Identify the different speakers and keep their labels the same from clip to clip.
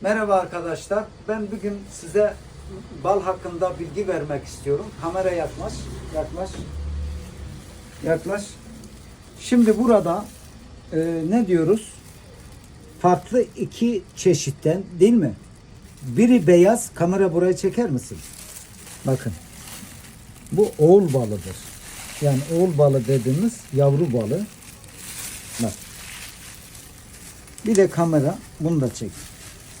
Speaker 1: Merhaba arkadaşlar. Ben bugün size bal hakkında bilgi vermek istiyorum. Kamera yaklaş. Yaklaş. Yaklaş. Şimdi burada e, ne diyoruz? Farklı iki çeşitten değil mi? Biri beyaz. Kamera buraya çeker misin? Bakın. Bu oğul balıdır. Yani oğul balı dediğimiz yavru balı. Bak. Bir de kamera bunu da çek.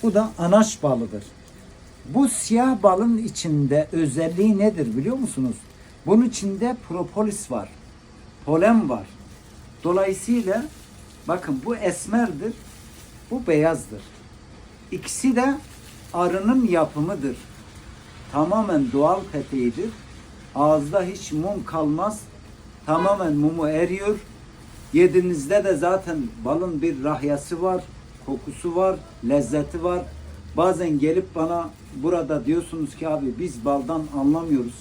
Speaker 1: Bu da anaç balıdır. Bu siyah balın içinde özelliği nedir biliyor musunuz? Bunun içinde propolis var. Polen var. Dolayısıyla bakın bu esmerdir. Bu beyazdır. İkisi de arının yapımıdır. Tamamen doğal peteğidir. Ağızda hiç mum kalmaz. Tamamen mumu eriyor. Yediğinizde de zaten balın bir rahyası var, kokusu var, lezzeti var. Bazen gelip bana burada diyorsunuz ki abi biz baldan anlamıyoruz.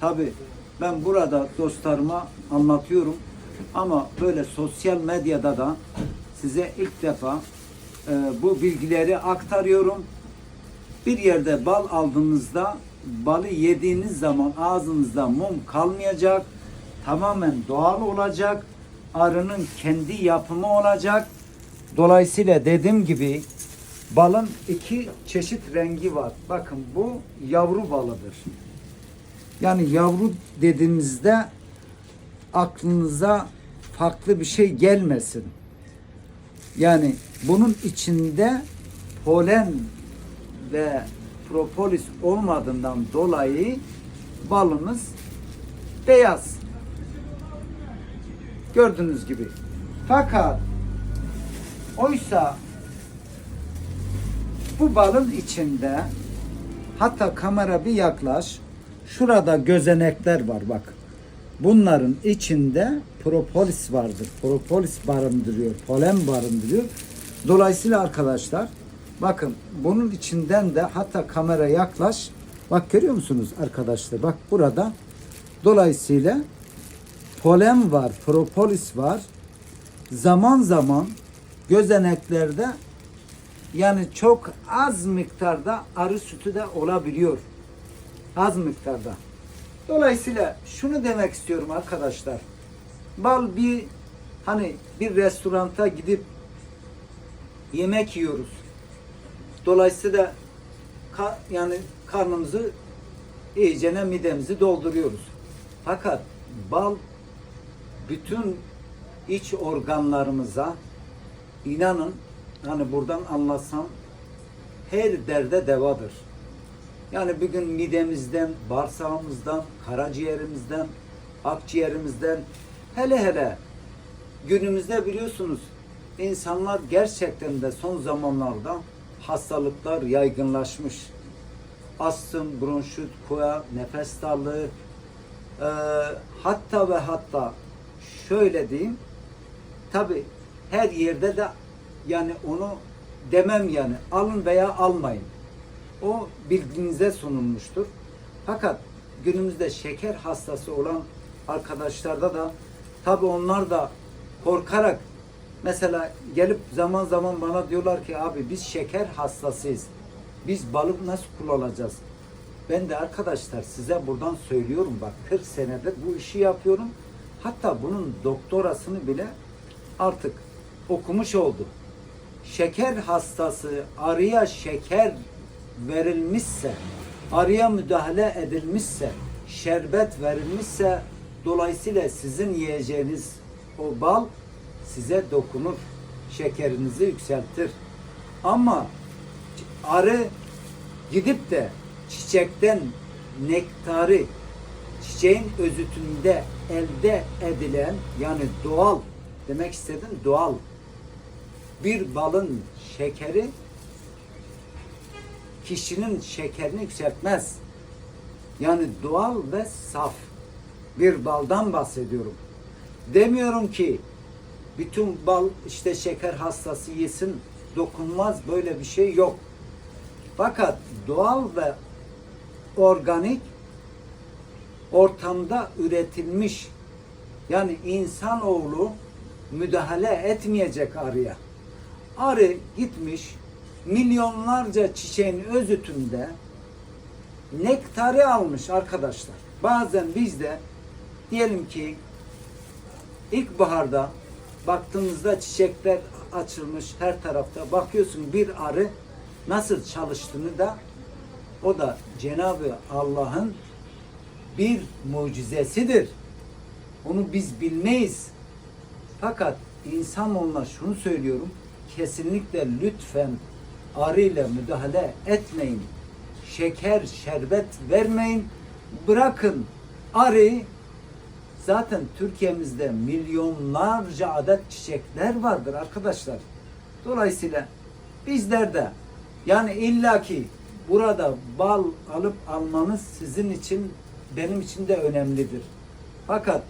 Speaker 1: Tabi ben burada dostlarıma anlatıyorum ama böyle sosyal medyada da size ilk defa e, bu bilgileri aktarıyorum. Bir yerde bal aldığınızda balı yediğiniz zaman ağzınızda mum kalmayacak. Tamamen doğal olacak. Arının kendi yapımı olacak. Dolayısıyla dediğim gibi balın iki çeşit rengi var. Bakın bu yavru balıdır. Yani yavru dediğinizde aklınıza farklı bir şey gelmesin. Yani bunun içinde polen ve propolis olmadığından dolayı balımız beyaz. Gördüğünüz gibi. Fakat oysa bu balın içinde hatta kamera bir yaklaş şurada gözenekler var bak. Bunların içinde propolis vardır. Propolis barındırıyor, polen barındırıyor. Dolayısıyla arkadaşlar bakın bunun içinden de hatta kamera yaklaş. Bak görüyor musunuz arkadaşlar? Bak burada dolayısıyla polen var, propolis var. Zaman zaman gözeneklerde yani çok az miktarda arı sütü de olabiliyor. Az miktarda. Dolayısıyla şunu demek istiyorum arkadaşlar. Bal bir hani bir restoranta gidip yemek yiyoruz. Dolayısıyla ka- yani karnımızı iyicene midemizi dolduruyoruz. Fakat bal bütün iç organlarımıza inanın hani buradan anlatsam her derde devadır. Yani bugün midemizden, bağırsağımızdan, karaciğerimizden, akciğerimizden hele hele günümüzde biliyorsunuz insanlar gerçekten de son zamanlarda hastalıklar yaygınlaşmış. Astım, bronşit, koa, nefes darlığı, ee, hatta ve hatta şöyle diyeyim tabi her yerde de yani onu demem yani alın veya almayın. O bilginize sunulmuştur. Fakat günümüzde şeker hastası olan arkadaşlarda da tabi onlar da korkarak mesela gelip zaman zaman bana diyorlar ki abi biz şeker hastasıyız. Biz balık nasıl kullanacağız? Ben de arkadaşlar size buradan söylüyorum bak 40 senedir bu işi yapıyorum. Hatta bunun doktorasını bile artık okumuş oldum. Şeker hastası arıya şeker verilmişse, arıya müdahale edilmişse, şerbet verilmişse dolayısıyla sizin yiyeceğiniz o bal size dokunur. Şekerinizi yükseltir. Ama arı gidip de çiçekten nektarı çiçeğin özütünde elde edilen yani doğal demek istedim doğal bir balın şekeri kişinin şekerini yükseltmez. Yani doğal ve saf bir baldan bahsediyorum. Demiyorum ki bütün bal işte şeker hastası yesin dokunmaz böyle bir şey yok. Fakat doğal ve organik ortamda üretilmiş yani insanoğlu müdahale etmeyecek arıya. Arı gitmiş milyonlarca çiçeğin özütünde nektarı almış arkadaşlar. Bazen biz de diyelim ki ilkbaharda baktığımızda çiçekler açılmış her tarafta. Bakıyorsun bir arı nasıl çalıştığını da o da Cenab-ı Allah'ın bir mucizesidir. Onu biz bilmeyiz. Fakat insanoğluna şunu söylüyorum. Kesinlikle lütfen arıyla müdahale etmeyin. Şeker, şerbet vermeyin. Bırakın arı zaten Türkiye'mizde milyonlarca adet çiçekler vardır arkadaşlar. Dolayısıyla bizler de yani illaki burada bal alıp almanız sizin için benim için de önemlidir. Fakat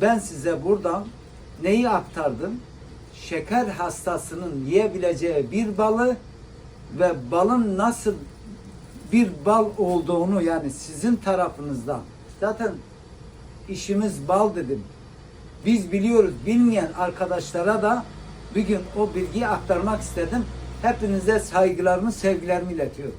Speaker 1: ben size buradan neyi aktardım? Şeker hastasının yiyebileceği bir balı ve balın nasıl bir bal olduğunu yani sizin tarafınızdan zaten işimiz bal dedim. Biz biliyoruz. Bilmeyen arkadaşlara da bir gün o bilgiyi aktarmak istedim. Hepinize saygılarımı, sevgilerimi iletiyorum.